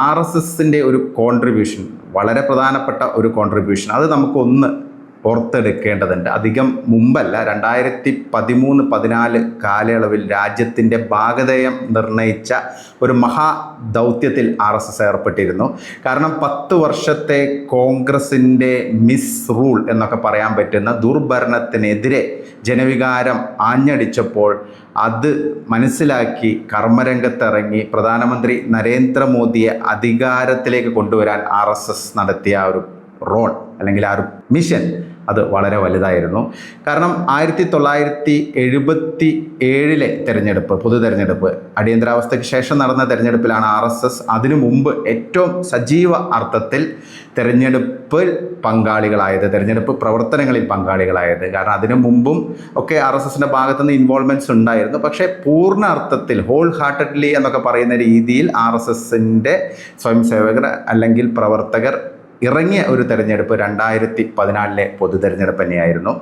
R S എസിന്റെ ഒരു contribution വളരെ പ്രധാനപ്പെട്ട ഒരു കോൺട്രിബ്യൂഷൻ അത് നമുക്കൊന്ന് ഓർത്തെടുക്കേണ്ടതുണ്ട് അധികം മുമ്പല്ല രണ്ടായിരത്തി പതിമൂന്ന് പതിനാല് കാലയളവിൽ രാജ്യത്തിന്റെ ഭാഗധേയം നിർണയിച്ച ഒരു മഹാദൗത്യത്തിൽ ആർ എസ് എസ് ഏർപ്പെട്ടിരുന്നു. കാരണം പത്ത് വർഷത്തെ കോൺഗ്രസിന്റെ മിസ് റൂൾ എന്നൊക്കെ പറയാൻ പറ്റുന്ന ദുർഭരണത്തിനെതിരെ ജനവികാരം ആഞ്ഞടിച്ചപ്പോൾ അത് മനസ്സിലാക്കി കർമ്മരംഗത്തിറങ്ങി പ്രധാനമന്ത്രി നരേന്ദ്രമോദിയെ അധികാരത്തിലേക്ക് കൊണ്ടുവരാൻ ആർ നടത്തിയ ഒരു റോൾ അല്ലെങ്കിൽ ആ ഒരു മിഷൻ അത് വളരെ വലുതായിരുന്നു. കാരണം ആയിരത്തി തൊള്ളായിരത്തി എഴുപത്തി ഏഴിലെ തെരഞ്ഞെടുപ്പ് പൊതു തെരഞ്ഞെടുപ്പ് അടിയന്തരാവസ്ഥയ്ക്ക് ശേഷം നടന്ന തെരഞ്ഞെടുപ്പിലാണ് ആർ എസ് എസ് അതിനു മുമ്പ് ഏറ്റവും സജീവ അർത്ഥത്തിൽ തെരഞ്ഞെടുപ്പിൽ പങ്കാളികളായത് തെരഞ്ഞെടുപ്പ് പ്രവർത്തനങ്ങളിൽ പങ്കാളികളായത്. കാരണം അതിനു മുമ്പും ഒക്കെ ആർ എസ് എസിന്റെ ഭാഗത്തുനിന്ന് ഇൻവോൾവ്മെന്റ്സ് ഉണ്ടായിരുന്നു. പക്ഷേ പൂർണ അർത്ഥത്തിൽ ഹോൾ ഹാർട്ടഡ്ലി എന്നൊക്കെ പറയുന്ന രീതിയിൽ ആർ എസ് എസിന്റെ സ്വയംസേവകർ അല്ലെങ്കിൽ പ്രവർത്തകർ ഇറങ്ങിയ ഒരു തെരഞ്ഞെടുപ്പ് രണ്ടായിരത്തി പതിനാലിലെ പൊതു തെരഞ്ഞെടുപ്പ് തന്നെയായിരുന്നു.